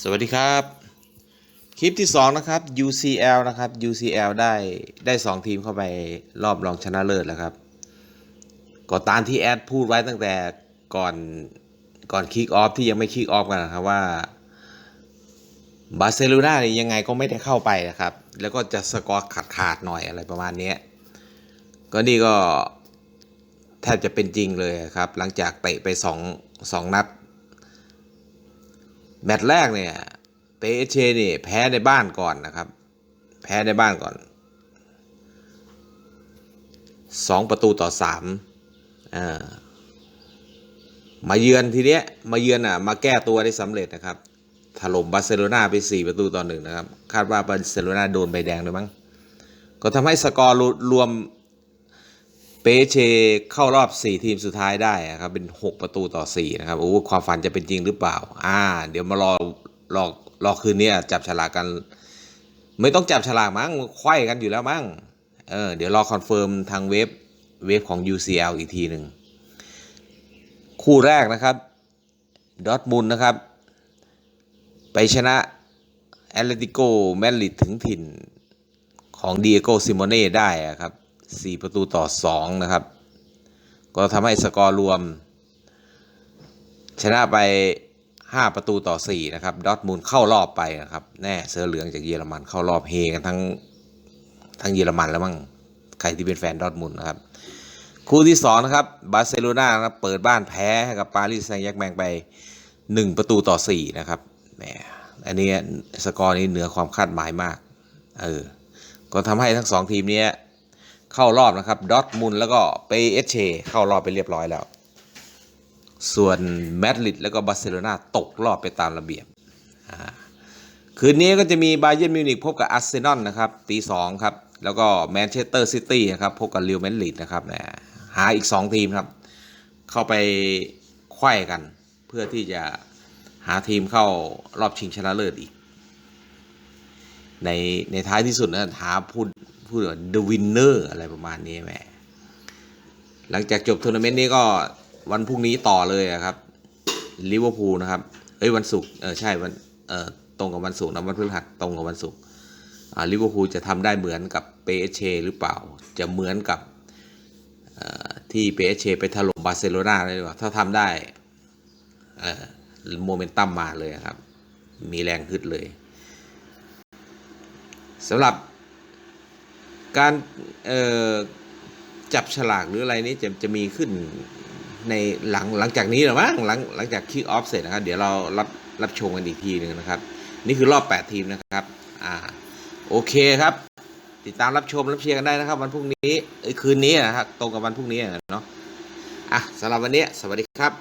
สวัสดีครับ คลิปที่ 2 นะครับ UCL นะครับ UCL ได้ได้ 2 ทีมเข้าไปรอบรองชนะเลิศแล้วครับก็ตามที่แอดพูดไว้ตั้งแต่ก่อนก่อนคิกออฟที่ยังไม่คิกออฟกันนะครับว่าบาร์เซโลนาเนี่ยยังไงก็ไม่ได้เข้าไปนะครับ แล้วก็จะสกอร์ขาดขาดหน่อยอะไรประมาณนี้ก็นี่ก็แทบจะเป็นจริงเลยครับ หลังจากเตะไปสองสองนัด แมตช์แรกเนี่ยเปเชนี่แพ้ในบ้านก่อนนะครับ แพ้ในบ้านก่อนสองประตูต่อสามอ่ามาเยือนทีเนี้ยมาเยือนอะมาแก้ตัวได้สำเร็จนะครับถล่มบาร์เซโลนาไป 4 ประตูต่อหนึ่งนะครับ คาดว่าบาร์เซโลนาโดนใบแดงด้วยมั้งก็ทำให้สกอร์รวม เปเชเข้ารอบ 4 ทีมสุดท้ายได้ครับ เป็น 6 ประตูต่อ 4 นะครับโอ้ความฝันจะเป็นจริงหรือเปล่า อ่า เดี๋ยวมารอรอรอคืนนี้จับฉลากกัน ไม่ต้องจับฉลากมั้งไขว้กันอยู่แล้วมั้งเออเดี๋ยวรอคอนเฟิร์มทางเว็บเว็บของ UCL อีกทีหนึ่งคู่แรกนะครับดอทมุนนะครับ ไปชนะแอตเลติโกแมดริดถึงถิ่นของเดียโกซิโมเน่ได้อะครับ 4 ประตูต่อ 2 นะครับ ก็ทำให้สกอร์รวม ชนะไป 5 ประตูต่อ 4 นะครับ ดอทมูลเข้ารอบไปนะครับ แน่เสือเหลืองจากเยอรมันเข้ารอบเฮกันทั้งทั้งเยอรมันแล้วมั้งใครที่เป็นแฟนดอทมูลนะครับ คู่ที่ 2 นะครับ บาร์เซโลนานะครับเปิดบ้านแพ้กับปารีสแซงต์แยกแมงไป 1 ประตูต่อ 4 นะครับแหมอันนี้สกอร์นี้เหนือความคาดหมายมาก เออ ก็ทำให้ทั้งสองทีมเนี้ย เข้ารอบนะครับดอทมุนแล้วก็เปเอเชเข้ารอบไปเรียบร้อยแล้ว ส่วนแมดริดแล้วก็บาร์เซโลนาตกรอบไปตามระเบียบ คืนนี้ก็จะมีบาเยิร์นมิวนิกพบกับอาร์เซนอลนะครับตีสองครับ แล้วก็แมนเชสเตอร์ซิตี้นะครับพบกับเรอัลมาดริดนะครับแหมหาอีก 2 ทีมครับ เข้าไปไขว้กัน เพื่อที่จะหาทีมเข้ารอบชิงชนะเลิศอีก ในในท้ายที่สุดนะหาพูด พูดว่า the winner อะไรประมาณนี้แหมหลังจากจบทัวร์นาเมนต์นี้ก็วันพรุ่งนี้ต่อเลยครับลิเวอร์พูลนะครับเอ้ยวันศุกร์เออใช่วันเออตรงกับวันศุกร์นะวันพฤหัสตรงกับวันศุกร์อ่าลิเวอร์พูลจะทำได้เหมือนกับเปเชหรือเปล่า จะเหมือนกับเอ่อที่เปเชไปถล่มบาร์เซโลนาได้หรือเปล่าถ้าทำได้เอ่อโมเมนตัมมาเลยครับ มีแรงขึ้นเลยสำหรับ การจับฉลากหรืออะไรนี้จะจะมีขึ้นในหลังหลังจากนี้หรือมั้งหลังหลังจากคิกออฟเสร็จนะครับ เดี๋ยวเรารับรับชมกันอีกทีหนึ่งนะครับ นี่คือรอบ 8 ทีมนะครับอ่าโอเคครับ ติดตามรับชมรับเชียร์กันได้นะครับ วันพรุ่งนี้คืนนี้นะครับตรงกับวันพรุ่งนี้เนาะอะสำหรับวันนี้สวัสดีครับ